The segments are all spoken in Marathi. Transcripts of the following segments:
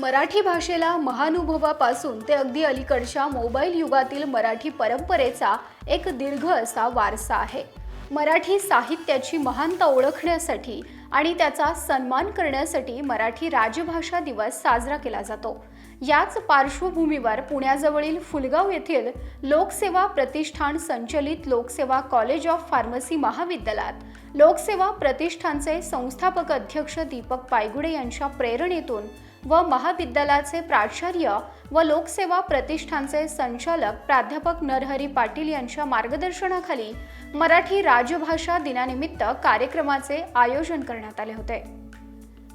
मराठी भाषेला महानुभवापासून ते अगदी अलीकडच्या मोबाईल युगातील मराठी परंपरेचा एक दीर्घ असा वारसा आहे. मराठी साहित्याची महानता ओळखण्यासाठी आणि त्याचा सन्मान करण्यासाठी मराठी राजभाषा दिवस साजरा केला जातो. याच पार्श्वभूमीवर पुण्याजवळील फुलगाव येथील लोकसेवा प्रतिष्ठान संचलित लोकसेवा कॉलेज ऑफ फार्मसी महाविद्यालयात लोकसेवा प्रतिष्ठानचे संस्थापक अध्यक्ष दीपक पायगुडे यांच्या प्रेरणेतून व महाविद्यालयाचे प्राचार्य व लोकसेवा प्रतिष्ठानचे संचालक प्राध्यापक नरहरी पाटील यांच्या मार्गदर्शनाखाली मराठी राजभाषा दिनानिमित्त कार्यक्रमाचे आयोजन करण्यात आले होते.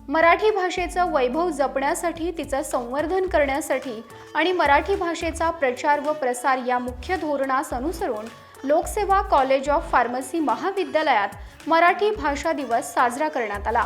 मराठी भाषेचं वैभव जपण्यासाठी तिचं संवर्धन करण्यासाठी आणि मराठी भाषेचा प्रचार व प्रसार या मुख्य धोरणास अनुसरून लोकसेवा कॉलेज ऑफ फार्मसी महाविद्यालयात मराठी भाषा दिवस साजरा करण्यात आला.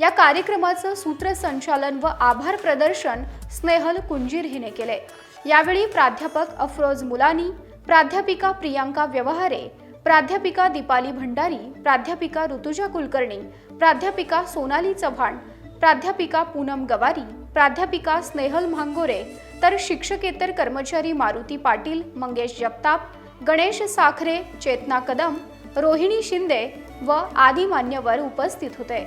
या कार्यक्रमाचं सूत्रसंचालन व आभार प्रदर्शन स्नेहल कुंजीर हिने केले. यावेळी प्राध्यापक अफरोज मुलानी प्राध्यापिका प्रियांका व्यवहारे प्राध्यापिका दीपाली भंडारी प्राध्यापिका ऋतुजा कुलकर्णी प्राध्यापिका सोनाली चव्हाण प्राध्यापिका पूनम गवारी प्राध्यापिका स्नेहल म्हांगोरे तर शिक्षकेतर कर्मचारी मारुती पाटील मंगेश जगताप गणेश साखरे चेतना कदम रोहिणी शिंदे व आदी मान्यवर उपस्थित होते.